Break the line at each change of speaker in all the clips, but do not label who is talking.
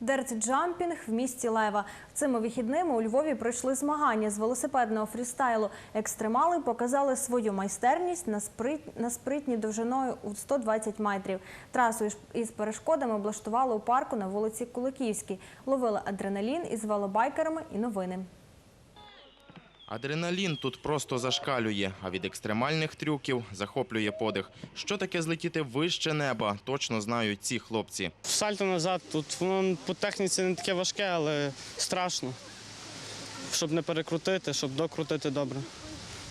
Дертджампінг в місті Лева. Цими вихідними у Львові пройшли змагання з велосипедного фрістайлу. Екстремали показали свою майстерність на, сприт... на спритні довжиною у 120 метрів. Трасу із- перешкодами облаштували у парку на вулиці Куликівській. Ловили адреналін із велобайкерами і новини.
Адреналін тут просто зашкалює, а від екстремальних трюків захоплює подих. Що таке злетіти вище неба, точно знають ці хлопці.
Сальто назад тут воно по техніці не таке важке, але страшно. Щоб не перекрутити, щоб докрутити добре.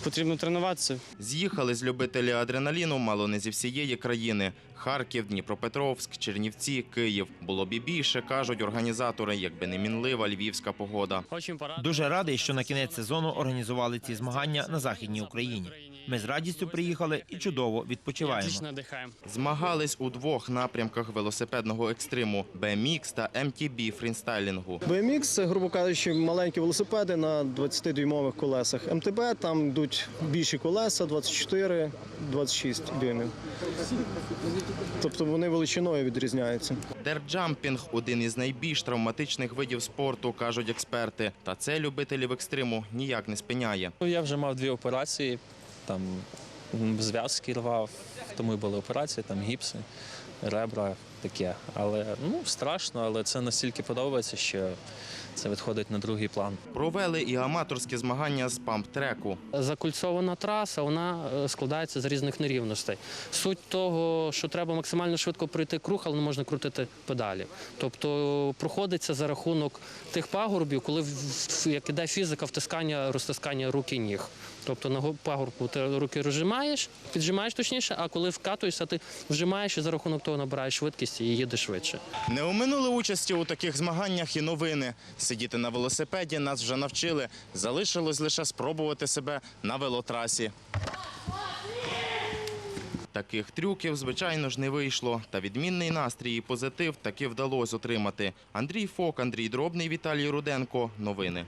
Потрібно тренуватися.
З'їхали з любителі адреналіну мало не зі всієї країни. Харків, Дніпропетровськ, Чернівці, Київ. Було б і більше, кажуть організатори, якби не мінлива львівська погода.
Дуже радий, що на кінець сезону організували ці змагання на західній Україні. Ми з радістю приїхали і чудово відпочиваємо.
Дихаємо.
Змагались у двох напрямках велосипедного екстриму BMX та MTB фрістайлінгу.
BMX – це, грубо кажучи, маленькі велосипеди на 20-дюймових колесах. МТБ там йдуть більші колеса, 24-26 дюймів. Тобто вони величиною відрізняються.
Дерджампінг один із найбільш травматичних видів спорту, кажуть експерти. Та це любителів екстриму ніяк не спиняє.
Ну, Я вже мав дві операції, там зв'язки рвав, тому і були операції, там гіпси, ребра, таке. Але ну, страшно, але це настільки подобається, що це відходить на другий план.
Провели і аматорські змагання з памп-треку.
Закульцована траса вона е, складається з різних нерівностей. Суть того, що треба максимально швидко пройти круг, але не можна крутити педалі. Тобто проходиться за рахунок тих пагорбів, коли як іде фізика втискання, розтискання рук і ніг. Тобто на пагорбу ти руки розжимаєш, піджимаєш точніше, а коли вкатуєшся, ти вжимаєш і за рахунок того набираєш швидкість і їдеш швидше.
Не оминули участі у таких змаганнях і новини. Сидіти на велосипеді нас вже навчили. Залишилось лише спробувати себе на велотрасі. Таких трюків, звичайно ж, не вийшло. Та відмінний настрій і позитив таки вдалося отримати. Андрій Фок, Андрій Дробний, Віталій Руденко. Новини.